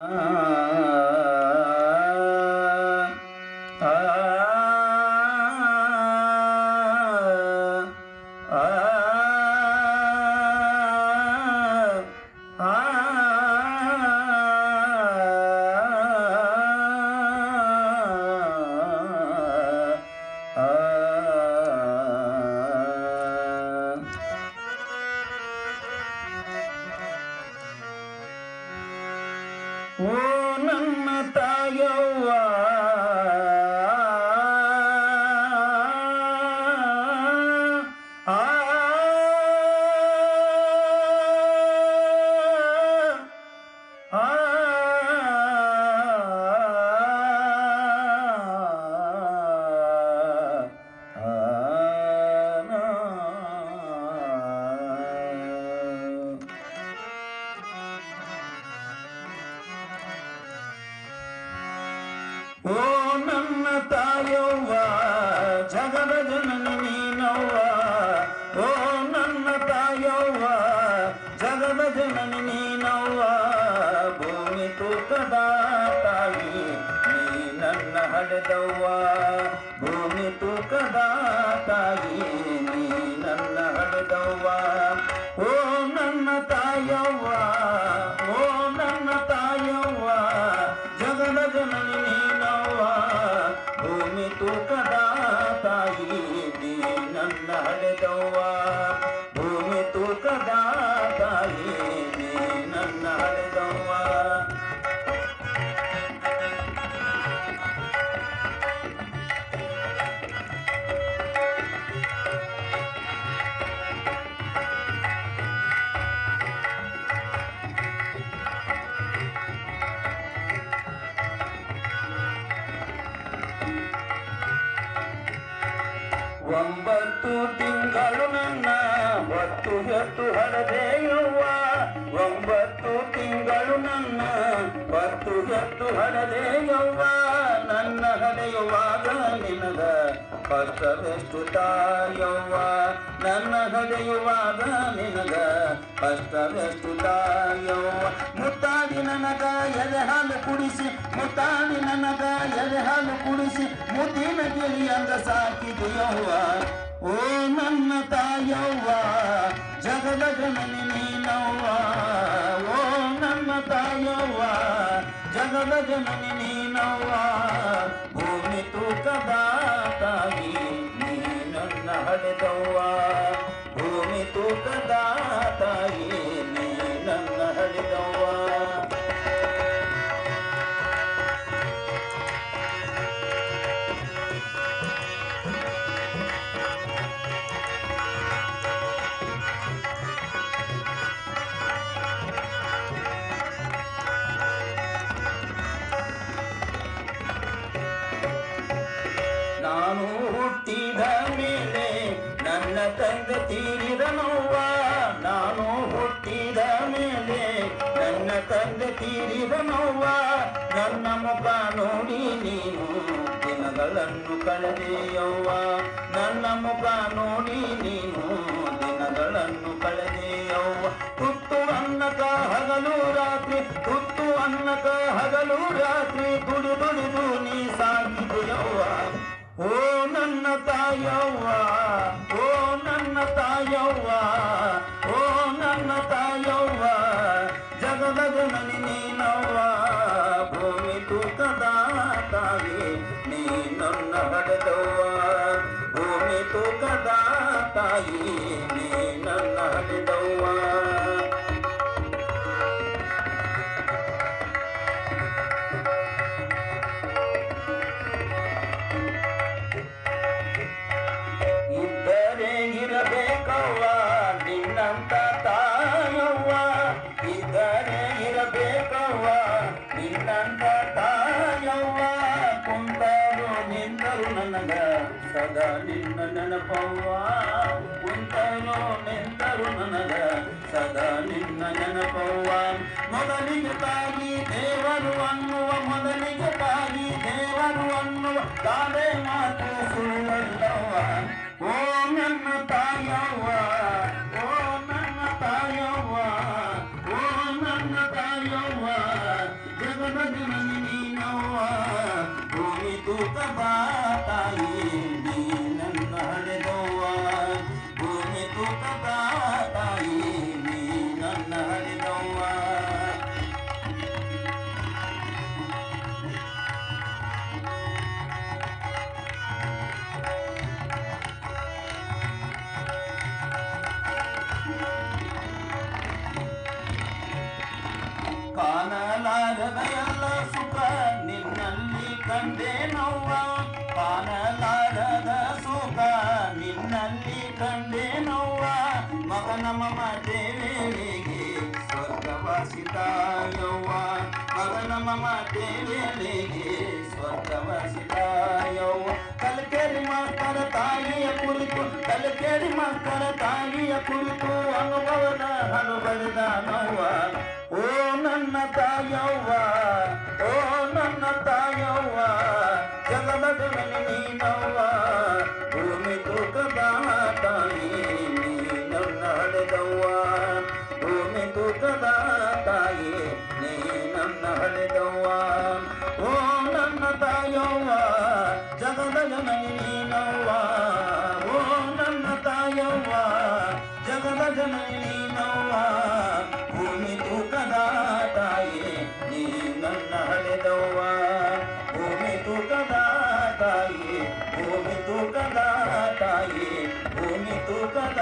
Ah. Wow. ಹಡೆದವ್ವ ಭೂಮಿ ತೂಕದ ತಾಯಿ, ನೀ ನನ್ನ ಹಡೆದವ್ವ ಓ ನನ್ನ ತಾಯವ್ವ, ಓ ನನ್ನ ತಾಯವ್ವ. ಜಗದ ಜನನಿ ನೀನವ್ವ. ಭೂಮಿ ತೂಕದ ತಾಯಿ, ನೀ ನನ್ನ ಹಡೆದವ್ವ ಭೂಮಿ ತೂಕದ ತಾಯಿ ಒಂಬತ್ತು ತಿಂಗಳು ನನ್ನ ಹೊತ್ತು ಎತ್ತು ಹಡದೆಯವ್ವ ಒಂಬತ್ತು ತಿಂಗಳು ನನ್ನ ಹೊತ್ತು ಎತ್ತು ಹಡದೆಯವ್ವ ನನ್ನ ಹಡೆಯುವಾಗ ನಿನಗ ಕಷ್ಟವೆಷ್ಟು ತಾಯವ್ವ. ನನ್ನ ಹಡೆಯುವಾಗ ನಿನಗ ಕಷ್ಟವೆಷ್ಟು ತಾಯವ್ವ. ಮುತ್ತಾಡಿ ನನಗ ಎದೆ ಹಾಲು ಕುಡಿಸಿ ಮುತ್ತಾಡಿ ನನಗ ಕುಡಿಸಿ ಮುದ್ದಿನ ಗಿಳಿಯಂದ ಸಾಕಿದೆಯವ್ವ ಓ ನನ್ನ ತಾಯವ್ವ, ಜಗದ ಗಣನಿ ನೀನವ್ವ. ಓ ನನ್ನ ತಾಯವ್ವ, ಜಗದ ಗಣನಿ ನೀನವ್ವ. ಭೂಮಿ ತೂಕದ ತಂದೆ ತೀರಿದ ನೋವ, ನಾನು ಹುಟ್ಟಿದ ಮೇಲೆ ನನ್ನ ತಂದೆ ತೀರಿದ ನೋವ, ನನ್ನ ಮುಖ ನೋಡಿ ನೀನು ದಿನಗಳನ್ನು ಕಳೆದೆಯವ್ವ. ನನ್ನ ಮುಖ ನೋಡಿ ನೀನು ದಿನಗಳನ್ನು ಕಳೆದೆಯವ್ವ. ತುತ್ತು ಅನ್ನಕ ಹಗಲು ರಾತ್ರಿ ತುತ್ತು ಅನ್ನಕ ಹಗಲು ರಾತ್ರಿ, ದುಡಿ ದುಡಿದು ನೀ ಸಾಗಿದೆಯವ್ವ. ಓ ನನ್ನ ತಾಯವ್ವ ತಾಯವ್ವ, ಓ ನನ್ನ ತಾಯವ್ವ ಜಗದ ಜನನಿ ನೀನವ್ವ, ಭೂಮಿ ತೂಕದ ತಾಯಿ ನೀ ನನ್ನ ಹಡೆದವ್ವ ಭೂಮಿ ತೂಕದ ತಾಯಿ ನೀ ನನ್ನ ಹಡೆದವ್ವ ನೆನಪವ್ವ ಕುಂತರೋ ನೆಂದರು ನನಗ ಸದಾ ನಿನ್ನ ನೆನಪವ್ವ ಮೊದಲಿಗೆ ತಾಗಿ ದೇವರು ಅನ್ನುವ ಮೊದಲಿಗೆ ತಾಗಿ ದೇವರು ಅನ್ನುವ ತಾವೇ ಮಾತು ಸುಳ್ಳಲ್ಲವ್ವ ಓ ನನ್ನ ತಾಯವ್ವ ಓ ನನ್ನ ತಾಯವ್ವ ಓ ನನ್ನ ತಾಯವ್ವ ಜಗದ ಜನನಿ ನೀನವ್ವ ಭೂಮಿ ತೂಕ ಬಾ ನಿನ್ನಲ್ಲಿ ಕಂಡೆ ನೋವ ಕಾಣಲಾರದ ಸುಖ ನಿನ್ನಲ್ಲಿ ಕಂಡೆ ನೋವ ಮಗನ ಮಮತೆ ವೇಳೆಗೆ ಸ್ವರ್ಗವಾಸಿತಾಯವ್ವ ಮಗನ ಮಮತೆ ವೇಳೆಗೆ ಸ್ವರ್ಗವಾಸಿತಾಯವ್ವ ಕಲ್ಕೇರಿ ಮಾಸ್ತರ ತಾಯಿಯ ಕುರಿತು ಕಲ್ಕೇರಿ ಮಾಸ್ತರ ತಾಯಿಯ ಕುರಿತು ಅನುಭವದ ನನ್ನ ಹಡೆದವ್ವ ಭೂಮಿ ತೂಕದ ತಾಯಿ ನೀ ನನ್ನ ಹಡೆದವ್ವ ಓ ನನ್ನ ತಾಯವ್ವ ಜಗದ ಜನನಿ ನೀನವ್ವ ಓ ನನ್ನ ತಾಯವ್ವ ಜಗದ ಜನನಿ ನೀನವ್ವ ಭೂಮಿ ತೂಕದ ತಾಯಿ ನೀ ನನ್ನ ಹಡೆದವ್ವ ಭೂಮಿ ತೂಕದ ತಾಯಿ ಭೂಮಿ ತೂಕದ ತಾಯಿ ಭೂಮಿ ತೂಕದ